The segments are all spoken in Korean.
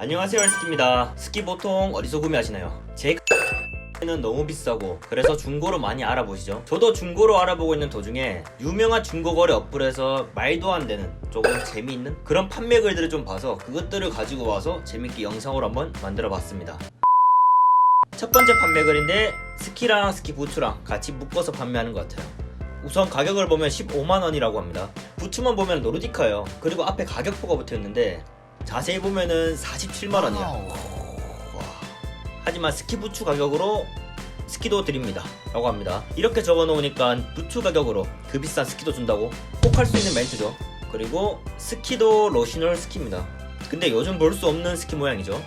안녕하세요 스키입니다. 스키 보통 어디서 구매하시나요? 제 는 너무 비싸고 그래서 중고로 많이 알아보시죠. 저도 중고로 알아보고 있는 도중에 유명한 중고거래 어플에서 말도 안 되는 조금 재미있는 그런 판매 글들을 좀 봐서 그것들을 가지고 와서 재밌게 영상으로 한번 만들어 봤습니다. 첫 번째 판매 글인데 스키랑 스키 부츠랑 같이 묶어서 판매하는 것 같아요. 우선 가격을 보면 15만원이라고 합니다. 부츠만 보면 노르디카예요. 그리고 앞에 가격표가 붙어있는데 자세히 보면은 47만원이야. 하지만 스키 부츠 가격으로 스키도 드립니다. 라고 합니다. 이렇게 적어 놓으니까 부츠 가격으로 그 비싼 스키도 준다고 꼭할수 있는 멘트죠. 그리고 스키도 로시널 스키입니다. 근데 요즘 볼 수 없는 스키 모양이죠.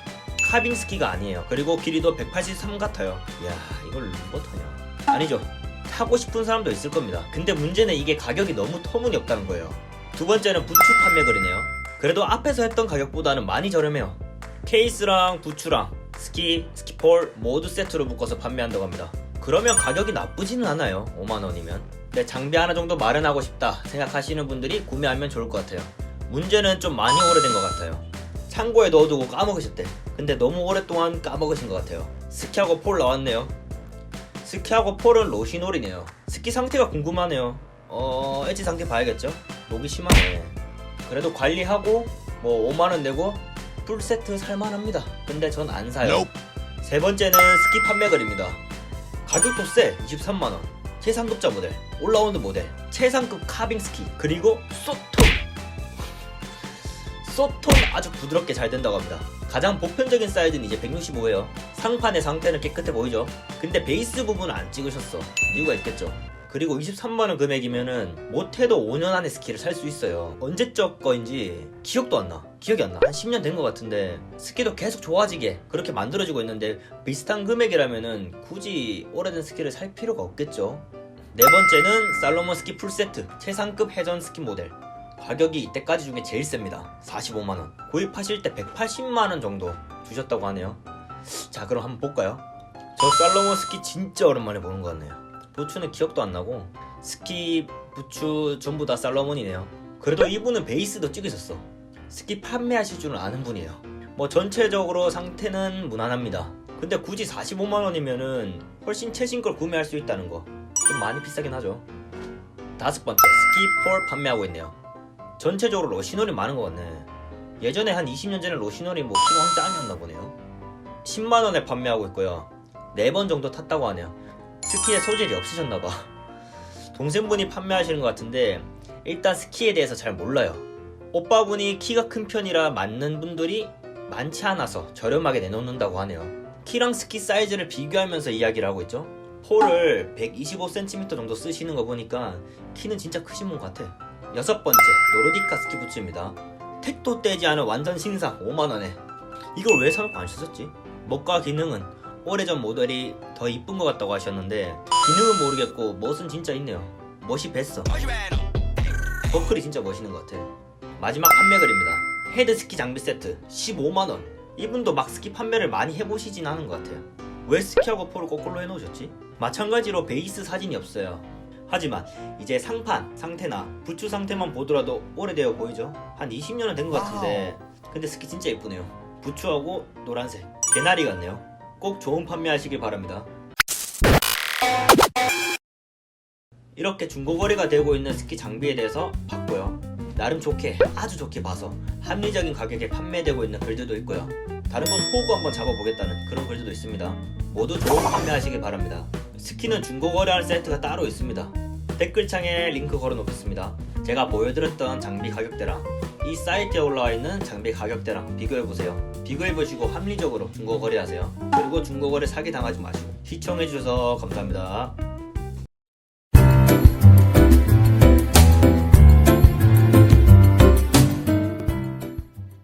카빙 스키가 아니에요. 그리고 길이도 183 같아요. 이야 이걸 타냐. 아니죠. 타고 싶은 사람도 있을 겁니다. 근데 문제는 이게 가격이 너무 터무니없다는 거예요. 두 번째는 부츠 판매 글이네요 그래도 앞에서 했던 가격보다는 많이 저렴해요 케이스랑 부츠랑 스키, 스키폴 모두 세트로 묶어서 판매한다고 합니다. 그러면 가격이 나쁘지는 않아요. 5만원이면. 근데 장비 하나 정도 마련하고 싶다 생각하시는 분들이 구매하면 좋을 것 같아요. 문제는 좀 많이 오래된 것 같아요. 창고에 넣어두고 까먹으셨대. 근데 너무 오랫동안 까먹으신 것 같아요. 스키하고 폴 나왔네요. 스키하고 폴은 로시놀이네요. 스키 상태가 궁금하네요. 어, 엣지 상태 봐야겠죠? 녹이 심하네. 그래도 관리하고 뭐 5만원 내고 풀 세트 살만합니다. 근데 전 안 사요. 세 번째는 스키 판매글입니다. 가격도 세 23만원. 최상급자 모델, 올라오는 모델, 최상급 카빙 스키, 그리고 소톤. 소톤 아주 부드럽게 잘 된다고 합니다. 가장 보편적인 사이즈는 이제 165예요. 상판의 상태는 깨끗해 보이죠? 근데 베이스 부분은 안 찍으셨어. 이유가 있겠죠. 그리고 23만원 금액이면은 못해도 5년 안에 스키를 살 수 있어요. 언제적 거인지 기억도 안 나. 기억이 안 나. 한 10년 된 것 같은데 스키도 계속 좋아지게 그렇게 만들어지고 있는데 비슷한 금액이라면은 굳이 오래된 스키를 살 필요가 없겠죠. 네 번째는 살로몬 스키 풀세트 최상급 해전 스키 모델. 가격이 이때까지 중에 제일 셉니다. 45만원. 구입하실 때 180만원 정도 주셨다고 하네요. 자, 그럼 한번 볼까요? 저 살로몬 스키 진짜 오랜만에 보는 것 같네요. 부츠는 기억도 안 나고 스키 부츠 전부 다 살로몬이네요. 그래도 이분은 베이스도 찍으셨어. 스키 판매하실 줄은 아는 분이에요. 뭐 전체적으로 상태는 무난합니다. 근데 굳이 45만 원이면은 훨씬 최신 걸 구매할 수 있다는 거 좀 많이 비싸긴 하죠. 다섯 번째 스키폴 판매하고 있네요. 전체적으로 로시놀이 많은 것 같네. 예전에 한 20년 전에 로시놀이 뭐 키왕짱이었나 보네요. 10만 원에 판매하고 있고요. 4번 정도 탔다고 하네요. 스키에 소질이 없으셨나봐. 동생분이 판매하시는 것 같은데 일단 스키에 대해서 잘 몰라요. 오빠분이 키가 큰 편이라 맞는 분들이 많지 않아서 저렴하게 내놓는다고 하네요. 키랑 스키 사이즈를 비교하면서 이야기를 하고 있죠. 폴을 125cm 정도 쓰시는 거 보니까 키는 진짜 크신 분 같아. 여섯 번째 노르디카 스키 부츠입니다. 택도 떼지 않은 완전 신상 5만원에 이걸 왜 사놓고 안 쓰셨지? 멋과 기능은 오래전 모델이 더 이쁜 것 같다고 하셨는데 기능은 모르겠고 멋은 진짜 있네요. 멋이 뱄어. 버클이 진짜 멋있는 것 같아. 마지막 판매글입니다. 헤드 스키 장비 세트 15만원. 이분도 막 스키 판매를 많이 해보시진 않은 것 같아요. 왜 스키하고 폴을 거꾸로 해놓으셨지? 마찬가지로 베이스 사진이 없어요. 하지만 이제 상판 상태나 부츠 상태만 보더라도 오래되어 보이죠? 한 20년은 된 것 같은데 근데 스키 진짜 예쁘네요. 부츠하고 노란색 개나리 같네요. 꼭 좋은 판매하시길 바랍니다. 이렇게 중고거래가 되고 있는 스키 장비에 대해서 봤고요. 나름 좋게 아주 좋게 봐서 합리적인 가격에 판매되고 있는 글들도 있고요. 다른 건 호구 한번 잡아보겠다는 그런 글들도 있습니다. 모두 좋은 판매하시길 바랍니다. 스키는 중고거래할 사이트가 따로 있습니다. 댓글창에 링크 걸어 놓겠습니다. 제가 보여드렸던 장비 가격대랑 이 사이트에 올라와 있는 장비 가격대랑 비교해보세요. 비교해보시고 합리적으로 중고거래 하세요. 그리고 중고거래 사기 당하지 마시고 시청해주셔서 감사합니다.